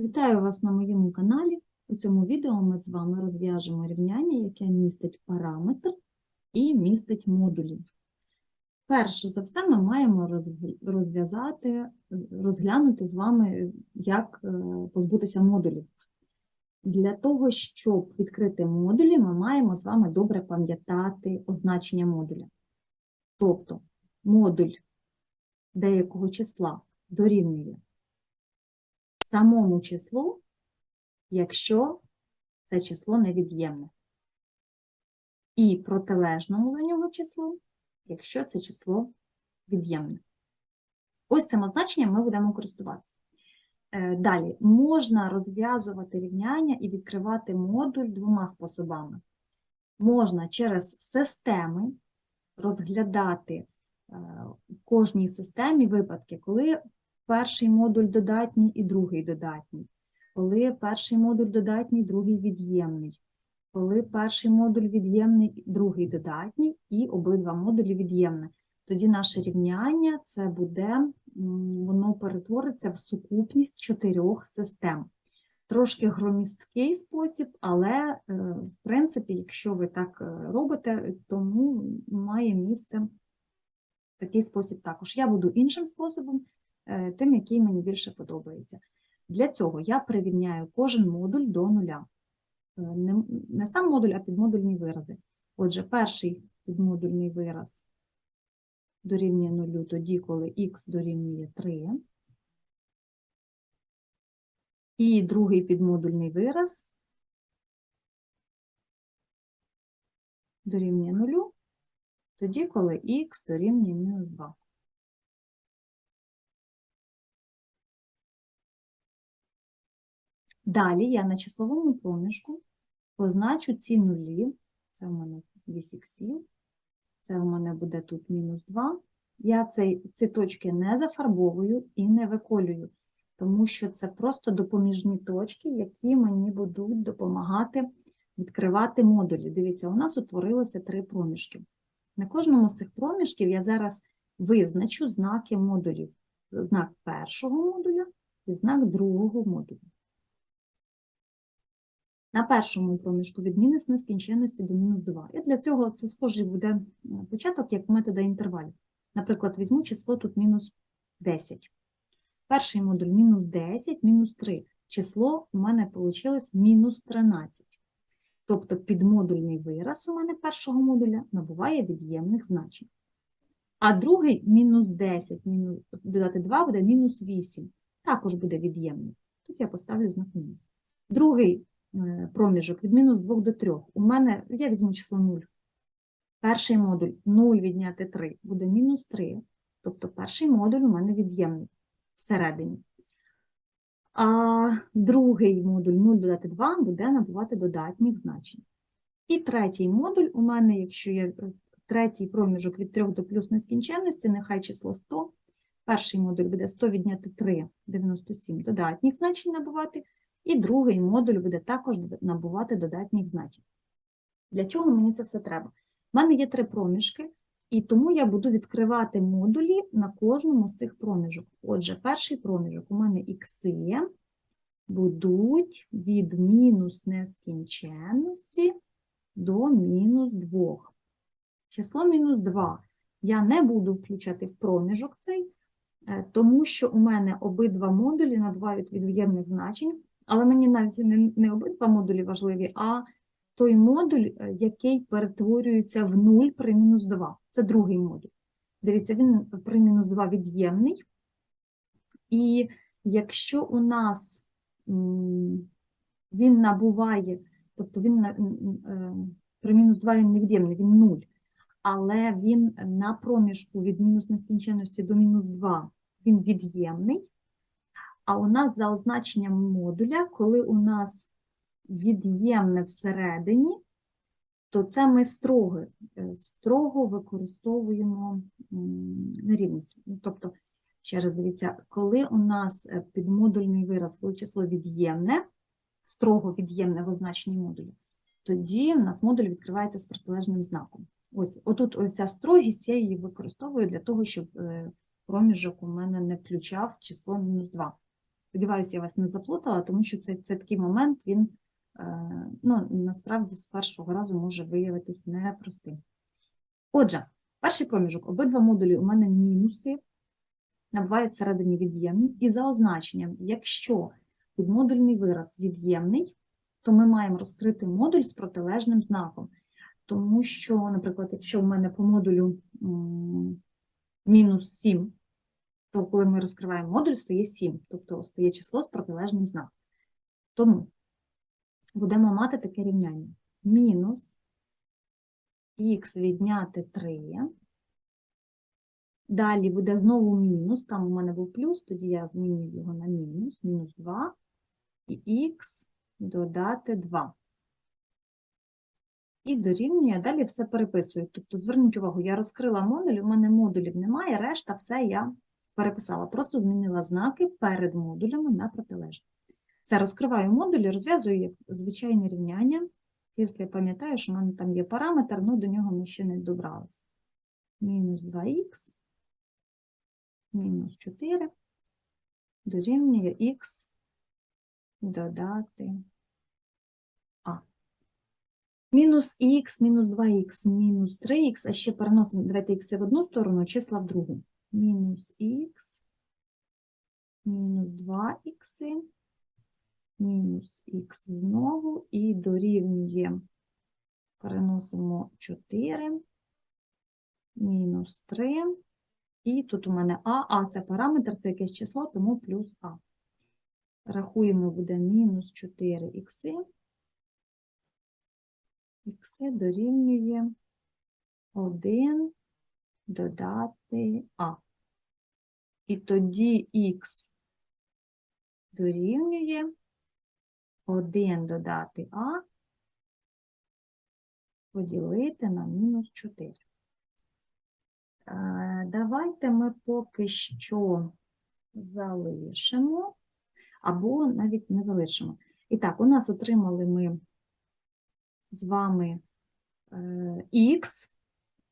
Вітаю вас на моєму каналі. У цьому відео ми з вами розв'яжемо рівняння, яке містить параметр і містить модулі. Перше за все, ми маємо розв'язати, розглянути з вами, як е, позбутися модулів. Для того, щоб відкрити модулі, ми маємо з вами добре пам'ятати означення модуля. Тобто модуль деякого числа дорівнює самому числу, якщо це число невід'ємне. І протилежному до нього числу, якщо це число від'ємне. Ось цим означенням ми будемо користуватися. Е, Далі, можна розв'язувати рівняння і відкривати модуль двома способами. Можна через системи розглядати е, в кожній системі випадки, коли перший модуль додатній і другий додатній, коли перший модуль додатній, другий від'ємний, коли перший модуль від'ємний, другий додатній і обидва модулі від'ємне. Тоді наше рівняння це буде, воно перетвориться в сукупність чотирьох систем. Трошки громісткий спосіб, але, е, в принципі, якщо ви так е, робите, тому має місце такий спосіб також. Я буду іншим способом, тим, який мені більше подобається. Для цього я прирівняю кожен модуль до нуля. Е, Не, сам модуль, а підмодульні вирази. Отже, перший підмодульний вираз дорівнює нулю тоді, коли х дорівнює 3. І другий підмодульний вираз дорівнює нулю тоді, коли х дорівнює мінус 2. Далі я на числовому проміжку позначу ці нулі. Це в мене 8 іксів. Це в мене буде тут мінус 2. Я цей, ці точки не зафарбовую і не виколюю, тому що це просто допоміжні точки, які мені будуть допомагати відкривати модулі. Дивіться, у нас утворилося три проміжки. На кожному з цих проміжків я зараз визначу знаки модулів. Знак першого модуля і знак другого модуля. На першому проміжку від мінус нескінченності до мінус 2. І для цього це схожий буде е, початок як метода інтервалів. Наприклад, візьму число тут мінус 10. Перший модуль мінус 10, мінус 3. Число у мене вийшло мінус 13. Тобто підмодульний вираз у мене першого модуля набуває від'ємних значень. А другий мінус 10, мінус, додати 2 буде мінус 8. Також буде від'ємний. Тут я поставлю знак мінус. Другий проміжок від мінус 2 до 3. У мене, я візьму число 0. Перший модуль 0 відняти 3 буде мінус 3. Тобто перший модуль у мене від'ємний всередині. А другий модуль 0 додати 2 буде набувати додатніх значень. І третій модуль у мене, якщо є е, третій проміжок від 3 до плюс нескінченності, нехай число 100. Перший модуль буде 100 відняти 3, 97 додатніх значень набувати. І другий модуль буде також набувати додатніх значень. Для чого мені це все треба? У мене є три проміжки, і тому я буду відкривати модулі на кожному з цих проміжок. Отже, перший проміжок у мене ікси будуть від мінус нескінченності до мінус 2. Число мінус 2 я не буду включати в проміжок цей, е, тому що у мене обидва модулі набувають від'ємних значень, але мені навіть не, не обидва модулі важливі, а той модуль, е, який перетворюється в 0 при мінус 2. Це другий модуль. Дивіться, він при мінус 2 від'ємний. І якщо у нас він набуває, тобто він е, при мінус 2 він не від'ємний, він 0, але він на проміжку від мінус нескінченності до мінус 2 він від'ємний. А у нас за означенням модуля, коли у нас від'ємне всередині, то це ми строго, е, строго використовуємо нерівність. Ну, Тобто, ще раз дивіться, коли у нас е, підмодульний вираз, коли число від'ємне, строго від'ємне в означенні модулю, тоді у нас модуль відкривається з протилежним знаком. Ось, отут ось ця строгість, я її використовую для того, щоб е, проміжок у мене не включав число мінус 2. Сподіваюся, я вас не заплутала, тому що це, це такий момент, він е, ну, насправді з першого разу може виявитись непростим. Отже, перший проміжок, обидва модулі у мене мінуси, набувають всередині від'ємні, і за означенням, якщо підмодульний вираз від'ємний, то ми маємо розкрити модуль з протилежним знаком. Тому що, наприклад, якщо в мене по модулю мінус 7, то коли ми розкриваємо модуль, стає 7, тобто стає число з протилежним знаком. Тому будемо мати таке рівняння. Мінус х відняти 3. Далі буде знову мінус, там у мене був плюс, тоді я змінюю його на мінус, мінус 2, і х додати 2. І дорівнює, далі все переписую. Тобто, зверніть увагу, я розкрила модуль, у мене модулів немає, решта все я переписала. Просто змінила знаки перед модулями на протилежні. Все, розкриваю модулі, розв'язую як звичайне рівняння. Тільки пам'ятаю, що в мене там є параметр, але до нього ми ще не добралися. Мінус 2х, мінус 4, дорівнює х додати а. Мінус х, мінус 2х, мінус 3х, а ще переносимо, давайте х в одну сторону, числа в другу. Мінус х, мінус 2х, мінус х знову, і дорівнює, переносимо 4, мінус 3, і тут у мене а, а це параметр, це якесь число, тому плюс а. Рахуємо, буде мінус 4 х, х дорівнює 1 додати а. І тоді х дорівнює 1 додати а поділити на мінус 4. Е, Давайте ми поки що залишимо, або навіть не залишимо. І так, у нас отримали ми з вами х,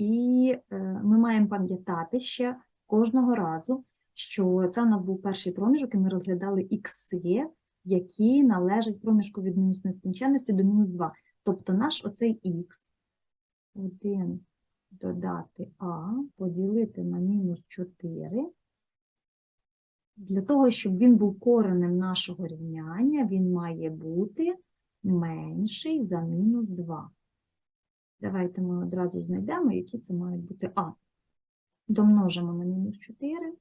і е, ми маємо пам'ятати ще кожного разу, що це у нас був перший проміжок, і ми розглядали ікси, які належать проміжку від мінус нескінченності до мінус 2. Тобто наш оцей х 1 додати а, поділити на мінус 4. Для того, щоб він був коренем нашого рівняння, він має бути менший за мінус 2. Давайте ми одразу знайдемо, які це мають бути А. Домножимо на мінус 4.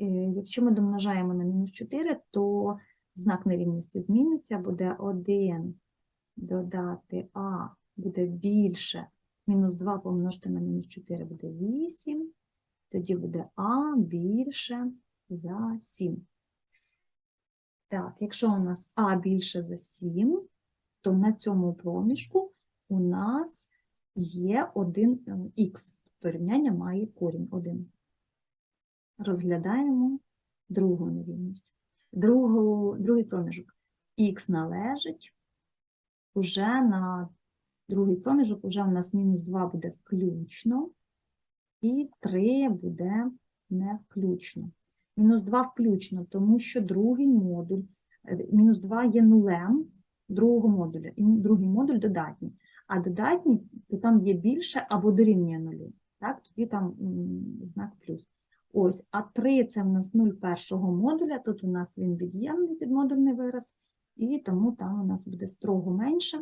Е, Якщо ми домножаємо на мінус 4, то знак нерівності зміниться, буде 1 додати А буде більше. Мінус 2 помножити на мінус 4 буде 8. Тоді буде А більше за 7. Так, якщо у нас А більше за 7, то на цьому проміжку у нас є один х, тобто рівняння має корінь 1. Розглядаємо другу нерівність. Другу, другий проміжок х належить уже на другий проміжок, уже у нас мінус 2 буде включно, і 3 буде не включно. Мінус 2 включно, тому що другий модуль, е, мінус 2 є нулем другого модуля, і другий модуль додатній. А додатній, то там є більше або дорівнює нулю. Так? Тоді там знак плюс. Ось, а 3 це в нас 0 першого модуля, тут у нас він від'ємний підмодульний вираз, і тому там у нас буде строго менше,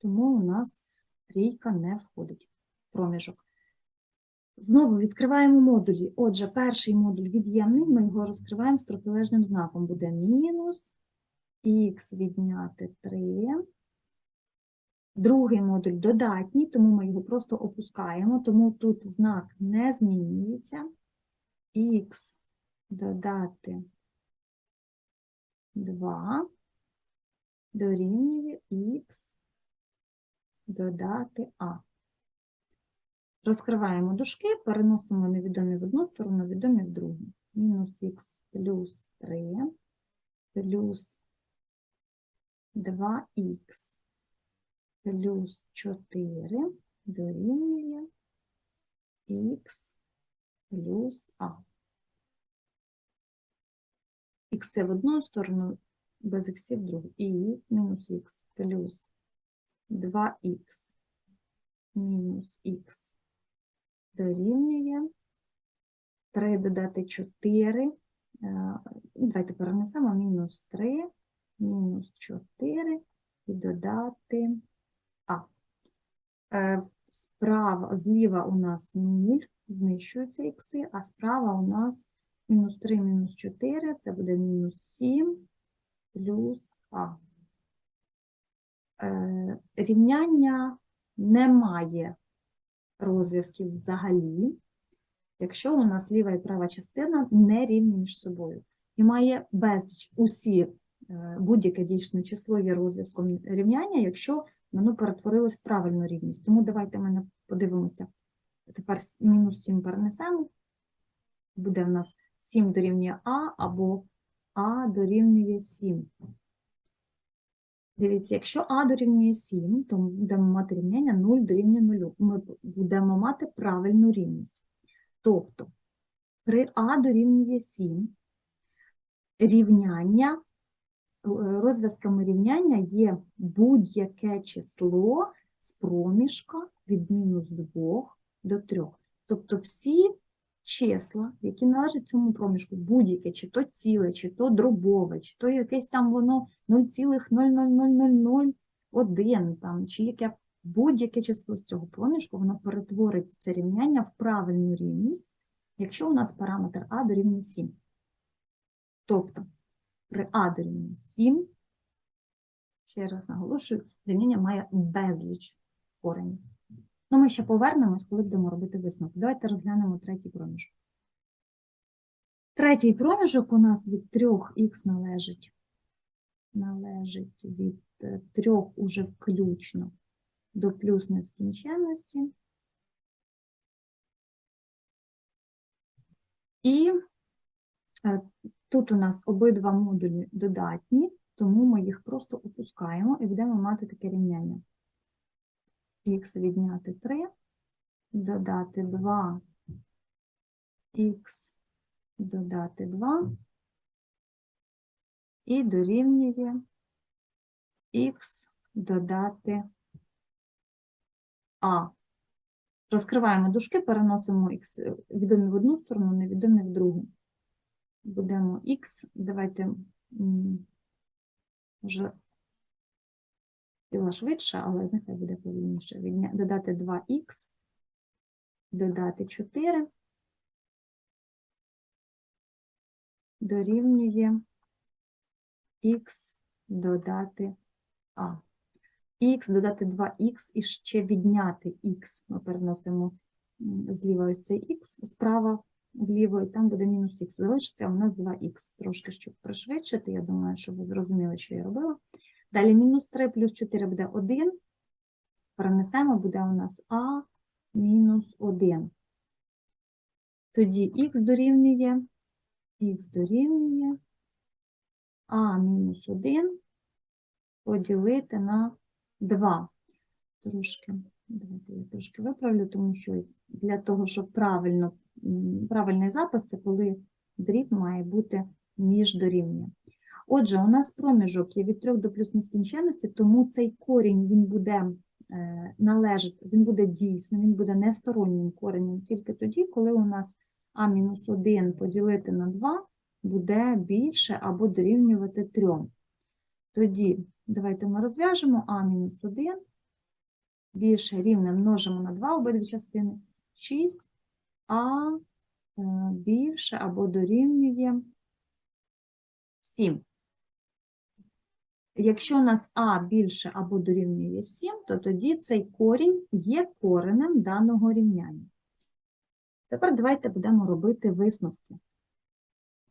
тому у нас трійка не входить в проміжок. Знову відкриваємо модулі. Отже, перший модуль від'ємний, ми його розкриваємо з протилежним знаком. Буде мінус х відняти 3. Другий модуль додатній, тому ми його просто опускаємо, тому тут знак не змінюється. х додати 2 дорівнює х додати а. Розкриваємо дужки, переносимо невідомі в одну сторону, відомі в другу. Мінус х плюс 3 плюс 2х плюс 4 дорівнює х плюс а. ікси в одну сторону, без іксів в другу. І мінус х плюс 2х мінус х дорівнює 3 додати 4. е, Давайте перенесемо мінус 3, мінус 4 і додати а. Е, Справа, зліва у нас 0, знищуються ікси, а справа у нас мінус 3, мінус 4, це буде мінус 7 плюс а. Е, Рівняння не має розв'язків взагалі, якщо у нас ліва і права частина не рівні між собою. І має безліч усі будь-яке дійсне число є розв'язком рівняння, якщо воно перетворилось в правильну рівність. Тому давайте ми подивимося. Тепер мінус 7 перенесемо. Буде в нас 7 дорівнює А або А дорівнює 7. Дивіться, якщо А дорівнює 7, то ми будемо мати рівняння 0 дорівнює 0. Ми будемо мати правильну рівність. Тобто при А дорівнює 7 рівняння, е, розв'язками рівняння є будь-яке число з проміжка від мінус 2 до 3. Тобто всі числа, які належать цьому проміжку, будь-яке, чи то ціле, чи то дробове, чи то якесь там воно 0,00001, там, чи яке будь-яке число з цього проміжку, воно перетворить це рівняння в правильну рівність, якщо у нас параметр А дорівнює 7. Тобто при А дорівнює 7, ще раз наголошую, рівняння має безліч коренів. Ну, ми ще повернемось, коли будемо робити висновки. Давайте розглянемо третій проміжок. Третій проміжок у нас від 3х належить, належить від 3 уже включно до плюс нескінченності. І е, тут у нас обидва модулі додатні, тому ми їх просто опускаємо і будемо мати таке рівняння. Х відняти 3, додати 2, х додати 2 і дорівнює х додати а. Розкриваємо дужки, переносимо х відомі в одну сторону, невідомі в другу. Будемо х, давайте вже хотіла швидше, але нехай буде повільніше. Додати 2х, додати 4, дорівнює х додати а. х додати 2х і ще відняти х. Ми переносимо зліва ось цей х, справа вліво, і там буде мінус х. Залишиться у нас 2х. Трошки, щоб пришвидшити, я думаю, що ви зрозуміли, що я робила. Далі мінус 3 плюс 4 буде 1. Перенесемо, буде у нас а мінус 1. Тоді х дорівнює, х дорівнює а мінус 1 поділити на 2. Трошки, давайте я трошки виправлю, тому що для того, щоб правильно, правильний запис, це коли дріб має бути між дорівнює. Отже, у нас проміжок є від 3 до плюс нескінченності, тому цей корінь він буде е, належить, він буде дійсним, він буде нестороннім коренем тільки тоді, коли у нас а-1 поділити на 2 буде більше або дорівнювати 3. Тоді давайте ми розв'яжемо а-1 більше рівне множимо на 2 обидві частини, 6, а е, більше або дорівнює 7. Якщо у нас а більше або дорівнює 7, то тоді цей корінь є коренем даного рівняння. Тепер давайте будемо робити висновки.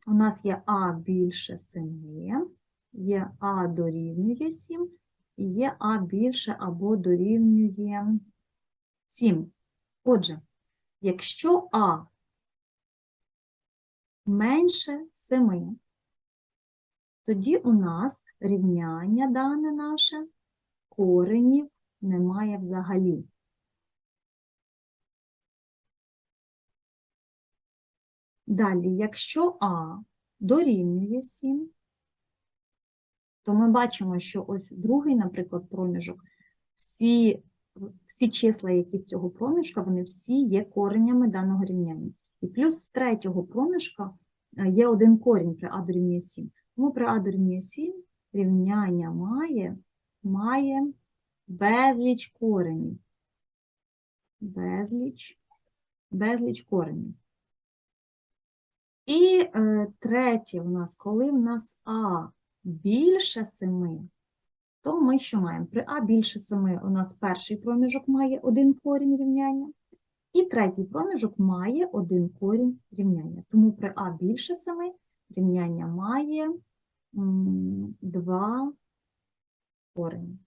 У нас є а більше 7, є а дорівнює 7, і є а більше або дорівнює 7. Отже, якщо а менше 7, тоді у нас рівняння дане наше коренів немає взагалі. Далі, якщо А дорівнює 7, то ми бачимо, що ось другий, наприклад, проміжок, всі, всі числа, які з цього проміжка, вони всі є коренями даного рівняння. І плюс з третього проміжка е, є один корінь при а дорівнює 7. Тому при а дорівнює 7 рівняння має, має безліч коренів. Безліч, безліч коренів. І е, третє у нас, коли в нас А більше 7, то ми що маємо? При А більше 7 у нас перший проміжок має один корінь рівняння, і третій проміжок має один корінь рівняння. Тому при А більше 7 рівняння має м, два корені.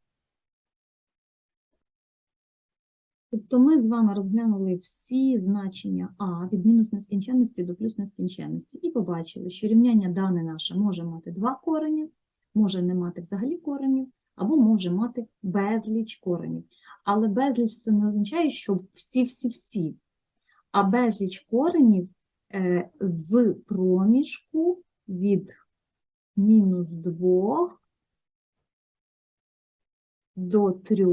Тобто ми з вами розглянули всі значення А від мінус нескінченності до плюс нескінченності і побачили, що рівняння дане наше може мати два корені, може не мати взагалі коренів, або може мати безліч коренів. Але безліч це не означає, що всі-всі-всі, а безліч коренів е, з проміжку від мінус 2 до 3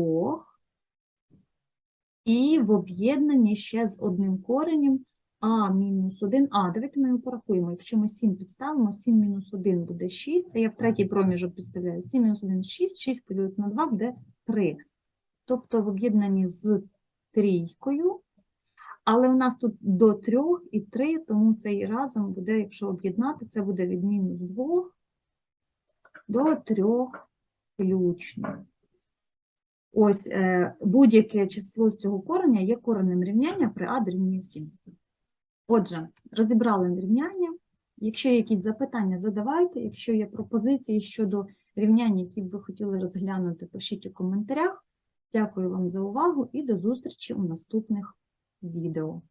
і в об'єднанні ще з одним коренем а мінус 1. А, давайте ми його порахуємо. Якщо ми 7 підставимо, 7 мінус 1 буде 6, це я в третій проміжок підставляю. 7 мінус 1 – 6, 6 поділити на 2 буде 3. Тобто в об'єднанні з трійкою, але у нас тут до 3 і 3, тому цей разом буде, якщо об'єднати, це буде від мінус 2 до 3 включно. Ось е, будь-яке число з цього кореня є коренем рівняння при а дорівнює 7. Отже, розібрали рівняння. Якщо є якісь запитання, задавайте. Якщо є пропозиції щодо рівняння, які б ви хотіли розглянути, пишіть у коментарях. Дякую вам за увагу і до зустрічі у наступних відео.